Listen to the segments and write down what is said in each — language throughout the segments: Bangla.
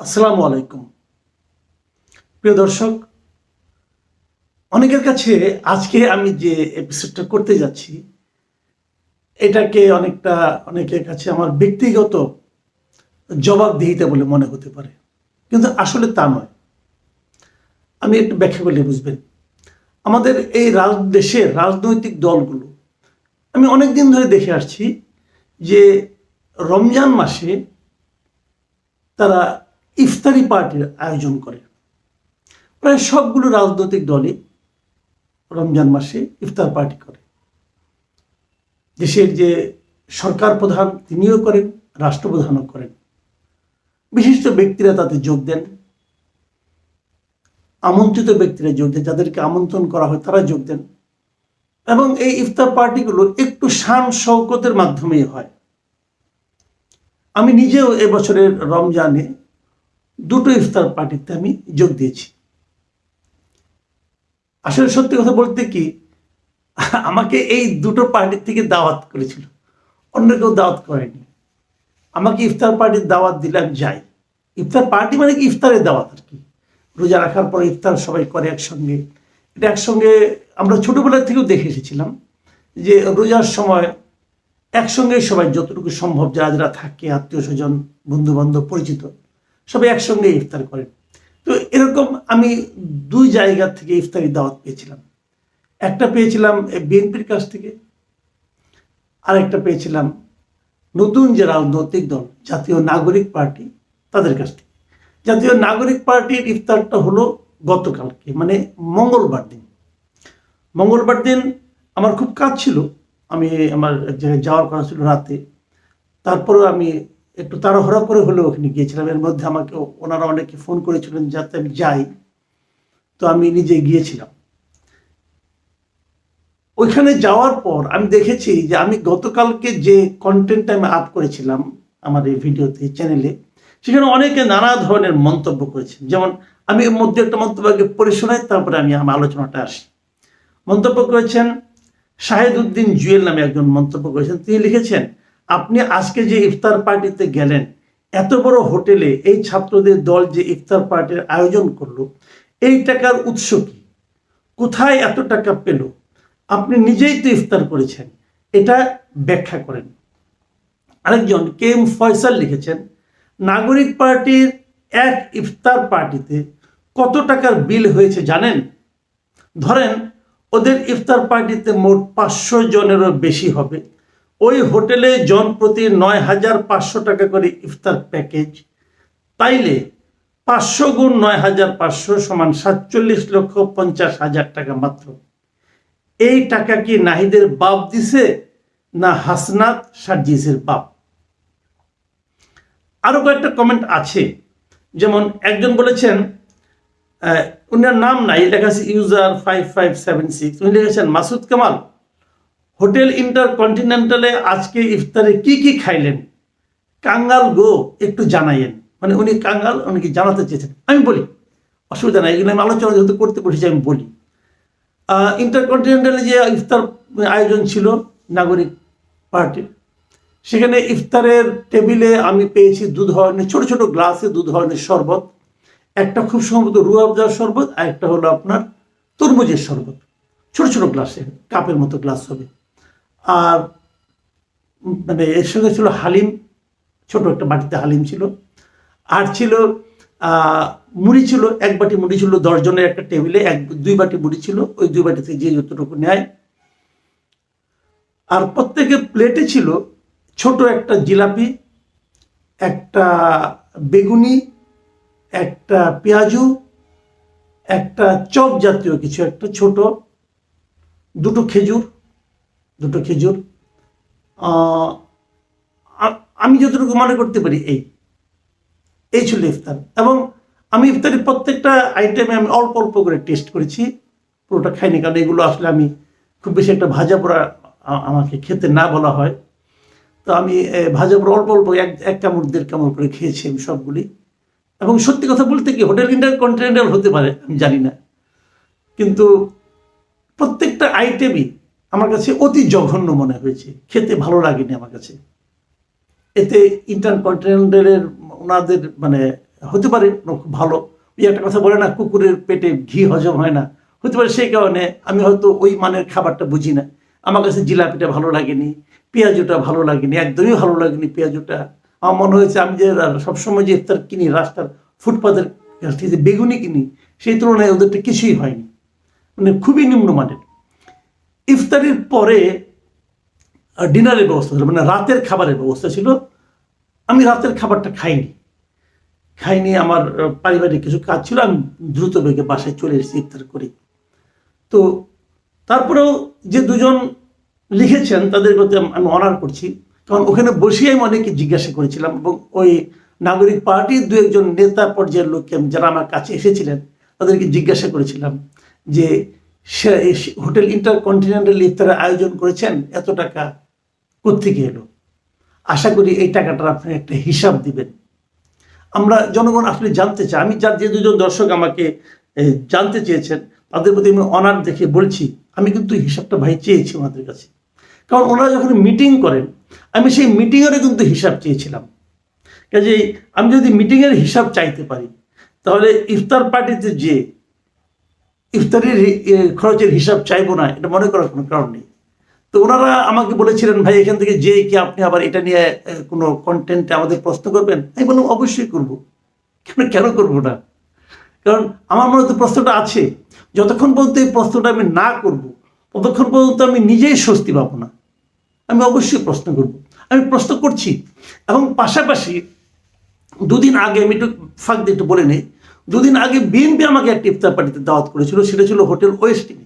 আসসালামু আলাইকুম। প্রিয় দর্শক, অনেকের কাছে আজকে আমি যে এপিসোডটা করতে যাচ্ছি, এটাকে অনেকটা, অনেকের কাছে আমার ব্যক্তিগত জবাবদিহিতা বলে মনে হতে পারে। কিন্তু আসলে তা নয়। আমি একটু ব্যাখ্যা করলে বুঝবেন। আমাদের এই রাজ, দেশের রাজনৈতিক দলগুলো, আমি অনেক দিন ধরে দেখে আসছি যে রমজান মাসে তারা ইফতারি পার্টির আয়োজন করে। প্রায় সবগুলো রাজনৈতিক দলই রমজান মাসে ইফতার পার্টি করে। দেশের যে সরকার প্রধান, তিনিও করেন, রাষ্ট্রপ্রধানও করেন। বিশিষ্ট ব্যক্তিরা তাতে যোগ দেন। আমন্ত্রিত ব্যক্তিরা যোগ দেন, যাদেরকে আমন্ত্রণ করা হয় তারা যোগ দেন। এবং এই ইফতার পার্টিগুলো একটু শান শৌকতের মাধ্যমেই হয়। আমি নিজেও এবছরের রমজানে দুটো ইফতার পার্টিতে আমি যোগ দিয়েছি। আসলে সত্যি কথা বলতে কি, আমাকে এই দুটো পার্টির থেকে দাওয়াত করেছিল। অন্য কেউ দাওয়াত করেনি। আমাকে ইফতার পার্টির দাওয়াত দিলে আমি যাই। ইফতার পার্টি মানে কি? ইফতারের দাওয়াত আর কি। রোজা রাখার পরে ইফতার সবাই করে একসঙ্গে। এটা একসঙ্গে আমরা ছোটবেলা থেকেও দেখে এসেছিলাম যে রোজার সময় একসঙ্গে সবাই যতটুকু সম্ভব যারা যারা থাকে, আত্মীয় স্বজন বন্ধু বান্ধব পরিচিত সবাই একসঙ্গে ইফতার করেন। তো এরকম আমি দুই জায়গা থেকে ইফতারি দাওয়াত পেয়েছিলাম। একটা পেয়েছিলাম বিএনপির কাছ থেকে আর একটা পেয়েছিলাম নতুন যে রাজনৈতিক দল, জাতীয় নাগরিক পার্টি তাদের কাছ থেকে। জাতীয় নাগরিক পার্টির ইফতারটা হলো গতকালকে মানে মঙ্গলবার দিন। মঙ্গলবার দিন আমার খুব কাজ ছিল। আমি আমার এক জায়গায় যাওয়ার কথা ছিল রাতে তারপরে আমি একটু তাড়াহুড়া করে হলেও ওখানে গিয়েছিলাম। এর মধ্যে আমাকে ওনারা অনেকে ফোন করেছিলেন যাতে আমি যাই। তো আমি নিজে গিয়েছিলাম। ওইখানে যাওয়ার পর আমি দেখেছি যে আমি গতকালকে যে কন্টেন্ট আমি আপ করেছিলাম আমার এই ভিডিওতে চ্যানেলে সেখানে অনেকে নানা ধরনের মন্তব্য করেছেন। যেমন আমি এর মধ্যে একটা মন্তব্য আগে পড়ে শোনাই, তারপরে আমি আমার আলোচনাটা আসি। মন্তব্য করেছেন শাহেদ উদ্দিন জুয়েল নামে একজন মন্তব্য করেছেন। তিনি লিখেছেন আপনি আজকে যে ইফতার পার্টিতে গেলেন, এত বড় হোটেলে এই ছাত্রদের দল যে ইফতার পার্টির আয়োজন করল, এই টাকার উৎস কি? কোথায় এত টাকা পেল? আপনি নিজেই তো ইফতার করেছেন, এটা ব্যাখ্যা করেন। আরেকজন কে এম ফয়সাল লিখেছেন, নাগরিক পার্টির এক ইফতার পার্টিতে কত টাকার বিল হয়েছে জানেন? ধরেন ওদের ইফতার পার্টিতে মোট পাঁচশো জনেরও বেশি হবে। ওই হোটেলে জন প্রতি নয় হাজার পাঁচশো টাকা করে ইফতার প্যাকেজ। তাইলে পাঁচশো গুণ নয় হাজার পাঁচশো সমান সাতচল্লিশ লক্ষ পঞ্চাশ হাজার টাকা মাত্র। এই টাকা কি নাহিদের বাপ দিছে না হাসনাত সার্জিসের বাপ? আরও কয়েকটা কমেন্ট আছে। যেমন একজন বলেছেন উনার নাম নাই, লেখা আছে user five five seven six উনি লিখেছেন, মাসুদ কামাল হোটেল ইন্টার কন্টিনেন্টালে আজকে ইফতারে কি কি খাইলেন? কাঙ্গাল গো, একটু জানাইয়েন। মানে উনি কাঙ্গাল, উনি কি জানাতে চেয়েছেন? আমি বলি, অসুবিধা নাই, এগুলো আমি আলোচনা যেহেতু করতে বসেছি, আমি বলি। ইন্টারকন্টিনেন্টালে যে ইফতার আয়োজন ছিল, নাগরিক পার্টির সেখানে ইফতারের টেবিলে আমি পেয়েছি দু ধরনের ছোট ছোট গ্লাসে দু ধরনের শরবত। একটা খুব সম্ভবত রুয়াবজার শরবত, আর একটা হলো আপনার তরমুজের শরবত। ছোট ছোট গ্লাসে, কাপের মতো গ্লাস হবে। আর মানে এর সঙ্গে ছিল হালিম, ছোট একটা বাটিতে হালিম ছিল। আর ছিল মুড়ি ছিল, এক বাটি মুড়ি ছিল দশজনের একটা টেবিলে এক, দুই বাটি মুড়ি ছিল, ওই দুই বাটিতে যে যতটুকু নেয়। আর প্রত্যেকের প্লেটে ছিল ছোট একটা জিলাপি, একটা বেগুনি, একটা পেঁয়াজু, একটা চপ জাতীয় কিছু, একটা ছোট, দুটো খেজুর দুটো খেজুর আমি যতটুকু মনে করতে পারি এই এই ছিল ইফতার। এবং আমি ইফতারের প্রত্যেকটা আইটেমে আমি অল্প অল্প করে টেস্ট করেছি, পুরোটা খাইনি, কারণ এগুলো আসলে আমি খুব বেশি একটা ভাজা পোড়া আমাকে খেতে না বলা হয়। তো আমি ভাজা পোড়া অল্প অল্প এক এক কামড়, দেড় কামড় করে খেয়েছি আমি সবগুলি। এবং সত্যি কথা বলতে কি, হোটেল ইন্টার কন্টিনেন্টাল হতে পারে, আমি জানি না। কিন্তু প্রত্যেকটা আইটেমই আমার কাছে অতি জঘন্য মনে হয়েছে। খেতে ভালো লাগেনি আমার কাছে। এতে ইন্টারকন্টিনেন্টালের ওনাদের মানে হতে পারে খুব ভালো। ওই একটা কথা বলে না, কুকুরের পেটে ঘি হজম হয় না। হতে পারে সেই কারণে আমি হয়তো ওই মানের খাবারটা বুঝি না। আমার কাছে জিলাপিটা ভালো লাগেনি, পেঁয়াজুটা ভালো লাগেনি, একদমই ভালো লাগেনি পেঁয়াজুটা। আমার মনে হয়েছে আমি যে সবসময় যে ইফতার কিনি, রাস্তার ফুটপাতের কাছ থেকে বেগুনি কিনি, সেই তুলনায় ওদেরটা কিছুই হয়নি। মানে খুবই নিম্নমানের। ইফতারির পরে ডিনারের ব্যবস্থা ছিল মানে রাতের খাবারের ব্যবস্থা ছিল। আমি রাতের খাবারটা খাইনি। খাইনি, আমার পারিবারিক কিছু কাজ ছিল, আমি দ্রুত বেগে বাসায় চলে এসেছি ইফতার করি। তো, তারপরেও যে দুজন লিখেছেন, তাদের প্রতি আমি অনার করছি। কারণ ওখানে বসেই আমি অনেকে জিজ্ঞাসা করেছিলাম এবং ওই নাগরিক পার্টির দু একজন নেতা পর্যায়ের লোককে যারা আমার কাছে এসেছিলেন, তাদেরকে জিজ্ঞাসা করেছিলাম যে হোটেল ইন্টারকন্টিনেন্টাল ইফতারের আয়োজন করেছেন, এত টাকা কোত্থেকে এলো? আশা করি এই টাকাটার আপনি একটা হিসাব দিবেন। আমরা জনগণ আসলে জানতে চাই, আমি যার যে দুজন দর্শক আমাকে জানতে চেয়েছেন, তাদের প্রতি আমি অনার দেখে বলছি, আমি কিন্তু হিসাবটা ভাই চেয়েছি ওনাদের কাছে। কারণ ওনারা যখন মিটিং করেন, আমি সেই মিটিংয়েরও কিন্তু হিসাব চেয়েছিলাম। কাজেই আমি যদি মিটিংয়ের হিসাব চাইতে পারি, তাহলে ইফতার পার্টিতে যে ইফতারির খরচের হিসাব চাইব না, এটা মনে করার কোনো কারণ নেই। তো ওনারা আমাকে বলেছিলেন, ভাই, এখান থেকে যে কি আপনি আবার এটা নিয়ে কোনো কন্টেন্টে আমাদের প্রশ্ন করবেন? আমি বললাম, অবশ্যই করব। কেন কেন করব না? কারণ আমার মনে তো প্রশ্নটা আছে। যতক্ষণ পর্যন্ত এই প্রশ্নটা আমি না করব, ততক্ষণ পর্যন্ত আমি নিজেই স্বস্তি পাবো না। আমি অবশ্যই প্রশ্ন করব। আমি প্রশ্ন করছি। এবং পাশাপাশি দুদিন আগে আমি একটু ফাঁক দিয়ে একটু বলে নিই। দুদিন আগে বিএনপি আমাকে একটা ইফতার পার্টিতে দাওয়াত করেছিল, সেটা ছিল হোটেল ওয়েস্টিনে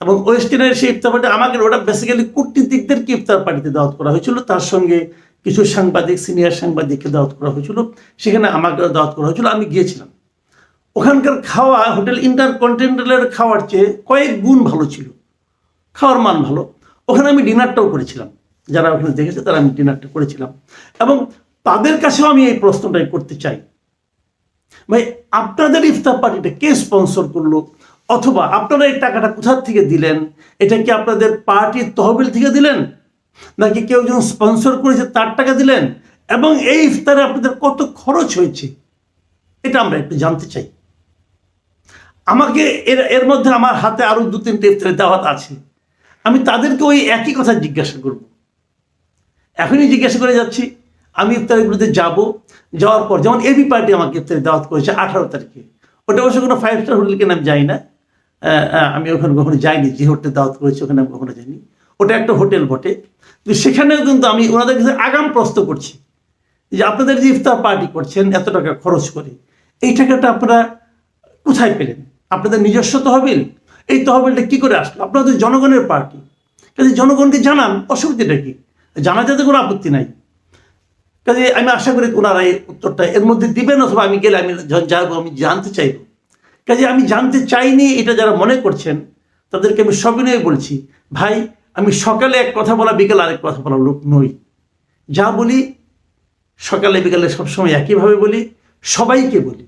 এবং ওয়েস্টিনের সেই ইফতার পার্টি আমাকে, ওটা বেসিক্যালি কূটনীতিকদেরকে ইফতার পার্টিতে দাওয়াত করা হয়েছিল, তার সঙ্গে কিছু সাংবাদিক সিনিয়র সাংবাদিককে দাওয়াত করা হয়েছিল, সেখানে আমাকে দাওয়াত করা হয়েছিল, আমি গিয়েছিলাম। ওখানকার খাওয়া, হোটেল ইন্টারকন্টিনেন্টালের খাওয়ার চেয়ে কয়েক গুণ ভালো ছিল। খাওয়ার মান ভালো। ওখানে আমি ডিনারটাও করেছিলাম। যারা ওখানে দেখেছে তারা আমি ডিনারটা করেছিলাম। এবং তাদের কাছেও আমি এই প্রশ্নটাই করতে চাই। ভাই, আপনাদের ইফতার পার্টিটা কে স্পন্সর করল? অথবা আপনারা এই টাকাটা কোথা থেকে দিলেন? এটা কি আপনাদের পার্টির তহবিল থেকে দিলেন? নাকি কেউ একজন স্পন্সর করেছে তার টাকা দিলেন? এবং এই ইফতারে আপনাদের কত খরচ হয়েছে? এটা আমরা একটু জানতে চাই। আমাকে এর এর মধ্যে আমার হাতে আরও দু তিনটে ইফতারের দাওয়াত আছে। আমি তাদেরকে ওই একই কথা জিজ্ঞাসা করব। এখনই জিজ্ঞাসা করে যাচ্ছি। আমি ইফতারের বিরুদ্ধে যাব। যাওয়ার পর যেমন এবি পার্টি আমাকে ইফতারি দাওয়াত করেছে আঠারো তারিখে। ওটা অবশ্য কোনো ফাইভ স্টার হোটেল কিনা আমি যাই না। আমি ওখানে কখনো যাইনি, যে হোটেলে দাওয়াত করেছে ওখানে আমি কখনো যাইনি। ওটা একটা হোটেল বটে। তো সেখানেও কিন্তু আমি ওনাদের কাছে আগাম প্রশ্ন করছি যে আপনাদের যে ইফতার পার্টি করছেন, এত টাকা খরচ করে, এই টাকাটা আপনারা কোথায় পেলেন? আপনাদের নিজস্ব তহবিল? এই তহবিলটা কি করে আসলো? আপনাদের জনগণের পার্টি। কাজে জনগণকে জানান, অসুবিধাটা কি? জানা যাতে কোনো আপত্তি নাই। কাজে আমি আশা করি ওনারা এই উত্তরটা এর মধ্যে দিবেন অথবা আমি গেলে আমি যাব আমি জানতে চাইব। কাজে আমি জানতে চাইনি, এটা যারা মনে করছেন, তাদেরকে আমি সবিনয়ে বলছি, ভাই, আমি সকালে এক কথা বলা, বিকেলে আরেক কথা বলা লোক নই। যা বলি, সকালে, বিকালে সবসময় একইভাবে বলি, সবাইকে বলি।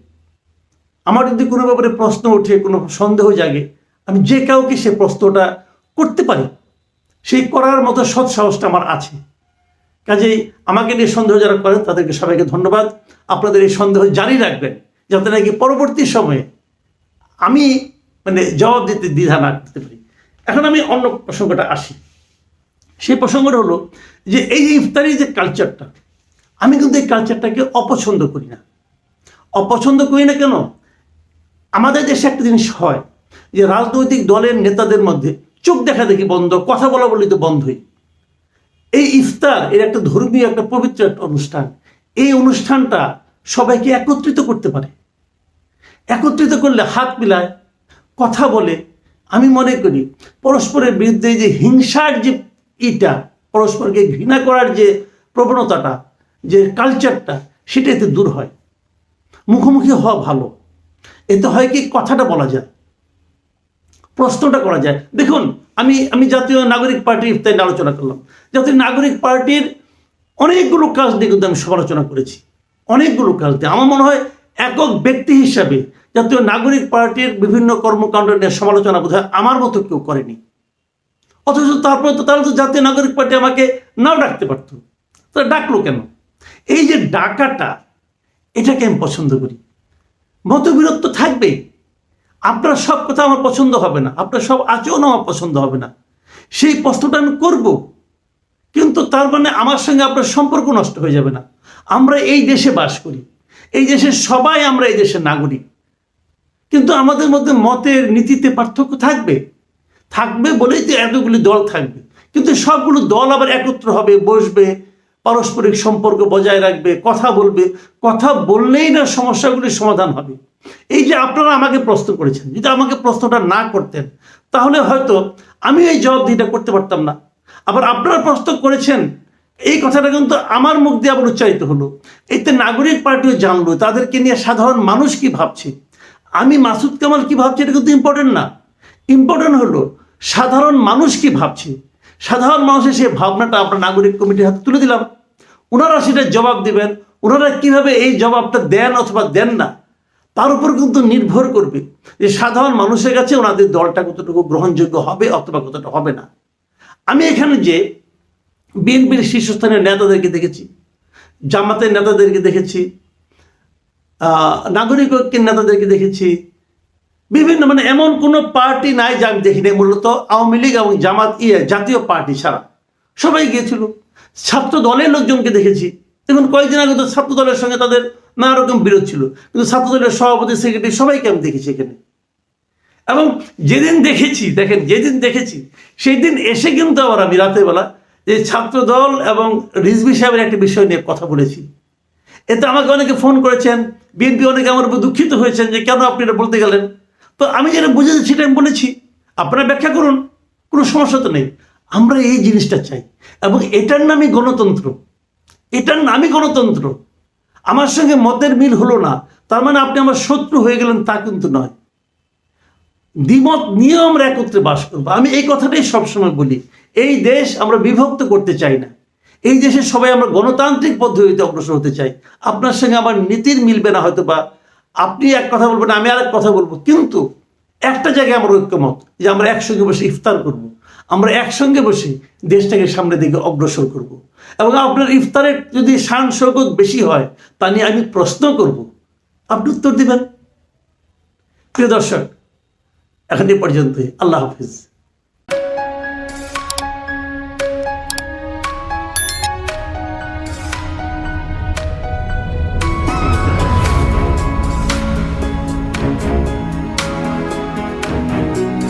আমার যদি কোনো ব্যাপারে প্রশ্ন ওঠে, কোনো সন্দেহ জাগে, আমি যে কাউকে সে প্রশ্নটা করতে পারি। সেই করার মতো সৎ সাহসটা আমার আছে। কাজেই আমাকে নিয়ে সন্দেহ যারা করেন, তাদেরকে সবাইকে ধন্যবাদ। আপনাদের এই সন্দেহ জারি রাখবেন, যাতে নাকি পরবর্তী সময়ে আমি মানে জবাব দিতে দ্বিধা না করতে পারি। এখন আমি অন্য প্রসঙ্গটা আসি। সেই প্রসঙ্গটা হলো যে এই যে ইফতারি যে কালচারটা আমি কিন্তু এই কালচারটাকে অপছন্দ করি না। অপছন্দ করি না কেন? আমাদের দেশে একটা জিনিস হয় যে রাজনৈতিক দলের নেতাদের মধ্যে চোখ দেখা দেখি বন্ধ, কথা বলা বলি তো বন্ধই। এই ইফতার, এর একটা ধর্মীয়, একটা পবিত্র একটা অনুষ্ঠান। এই অনুষ্ঠানটা সবাইকে একত্রিত করতে পারে। একত্রিত করলে হাত মিলায়, কথা বলে। আমি মনে করি, পরস্পরের বিরুদ্ধে যে হিংসার যে ইটা, পরস্পরকে ঘৃণা করার যে প্রবণতাটা, যে কালচারটা সেটা এতে দূর হয়। মুখোমুখি হওয়া ভালো। এতে হয় কি, কথাটা বলা যায়। প্রশ্নটা করা যায়। দেখুন আমি আমি জাতীয় নাগরিক পার্টির ইফতার আলোচনা করলাম। জাতীয় নাগরিক পার্টির অনেকগুলো কাজ নিয়ে কিন্তু আমি সমালোচনা করেছি। অনেকগুলো কাজ দিয়ে আমার মনে হয় একক ব্যক্তি হিসাবে জাতীয় নাগরিক পার্টির বিভিন্ন কর্মকাণ্ড নিয়ে সমালোচনা বোধ আমার মতো কেউ করেনি। অথচ তারপরে তো তাহলে তো জাতীয় নাগরিক পার্টি আমাকে নাও ডাকতে পারতো। তারা ডাকলো কেন? এই যে ডাকাটা, এটাকে আমি পছন্দ করি। মতবিরোধ তো থাকবেই। আপনার সব কথা আমার পছন্দ হবে না, আপনার সব আচরণ আমার পছন্দ হবে না। সেই প্রশ্নটা আমি করব, কিন্তু তার মানে আমার সঙ্গে আপনার সম্পর্ক নষ্ট হয়ে যাবে না। আমরা এই দেশে বাস করি, এই দেশের সবাই আমরা এই দেশের নাগরিক। কিন্তু আমাদের মধ্যে মতের নীতিতে পার্থক্য থাকবে থাকবে বলেই তো এতগুলি দল থাকবে। কিন্তু সবগুলো দল আবার একত্র হবে, বসবে, পারস্পরিক সম্পর্ক বজায় রাখবে, কথা বলবে। কথা বললেই না সমস্যাগুলির সমাধান হবে। এই যে আপনারা আমাকে প্রশ্ন করেছেন, যদি আমাকে প্রশ্নটা না করতেন, তাহলে হয়তো আমি এই জবাবদিহিটা করতে পারতাম না। আবার আপনারা প্রশ্ন করেছেন, এই কথাটা কিন্তু আমার মুখ দিয়ে আবার উচ্চারিত হলো। এতে নাগরিক পার্টিও জানলো, তাদেরকে নিয়ে সাধারণ মানুষ কি ভাবছে? আমি মাসুদ কামাল কি ভাবছি, এটা কিন্তু ইম্পর্টেন্ট না। ইম্পর্টেন্ট হলো, সাধারণ মানুষ কি ভাবছে? সাধারণ মানুষের সেই ভাবনাটা আমরা নাগরিক কমিটির হাতে তুলে দিলাম। ওনারা সেটা জবাব দিবেন ওনারা কীভাবে এই জবাবটা দেন অথবা দেন না? তার উপর কিন্তু নির্ভর করবে যে সাধারণ মানুষের কাছে ওনাদের দলটা কতটুকু গ্রহণযোগ্য হবে অথবা কতটা হবে না। আমি এখানে যে বিএনপির শীর্ষস্থানীয় নেতাদেরকে দেখেছি, জামাতের নেতাদেরকে দেখেছি নাগরিক ঐক্যের নেতাদেরকে দেখেছি, বিভিন্ন মানে এমন কোনো পার্টি নাই যা আমি দেখিনি, মূলত আওয়ামী লীগ এবং জামাত ইয়ে জাতীয় পার্টি ছাড়া। সবাই গিয়েছিল ছাত্র দলের লোকজনকে দেখেছি। দেখুন কয়েকদিন আগে তো ছাত্র দলের সঙ্গে তাদের নানা রকম বিরোধ ছিল। কিন্তু ছাত্র দলের সভাপতি, সেক্রেটারি সবাইকে আমি দেখেছি এখানে। এবং যেদিন দেখেছি, দেখেন, যেদিন দেখেছি সেই দিন এসে কিন্তু আবার আমি রাতের বেলা যে ছাত্র দল এবং রিজভি সাহেবের একটা বিষয় নিয়ে কথা বলেছি। এতে আমাকে অনেকে ফোন করেছেন, বিএনপি অনেকে আমার উপর দুঃখিত হয়েছেন যে কেন আপনি এটা বলতে গেলেন। তো আমি যেটা বুঝেছি সেটা আমি বলেছি, আপনারা ব্যাখ্যা করুন, কোনো সমস্যা তো নেই। আমরা এই জিনিসটা চাই এবং এটার নামই গণতন্ত্র। এটার নামই গণতন্ত্র। আমার সঙ্গে মতের মিল হলো না, তার মানে আপনি আমার শত্রু হয়ে গেলেন তা কিন্তু নয়। দ্বিমত নিয়েও আমরা একত্রে বাস করব। আমি এই কথাটাই সবসময় বলি, এই দেশ আমরা বিভক্ত করতে চাই না। এই দেশে সবাই আমরা গণতান্ত্রিক পদ্ধতিতে অগ্রসর হতে চাই। আপনার সঙ্গে আমার নীতির মিলবে না হয়তো বা আপনি এক কথা বলবেন, আমি আরেক কথা বলব। কিন্তু একটা জায়গায় আমার ঐক্যমত যে আমরা একসঙ্গে বসে ইফতার করব। আমরা একসঙ্গে বসে দেশটাকে সামনের দিকে অগ্রসর করব। এবং আপনার ইফতারের যদি শান শৌকত বেশি হয়, তা নিয়ে আমি প্রশ্ন করব। আপনি উত্তর দেবেন। প্রিয় দর্শক, এখন এ পর্যন্তই। আল্লাহ হাফিজ।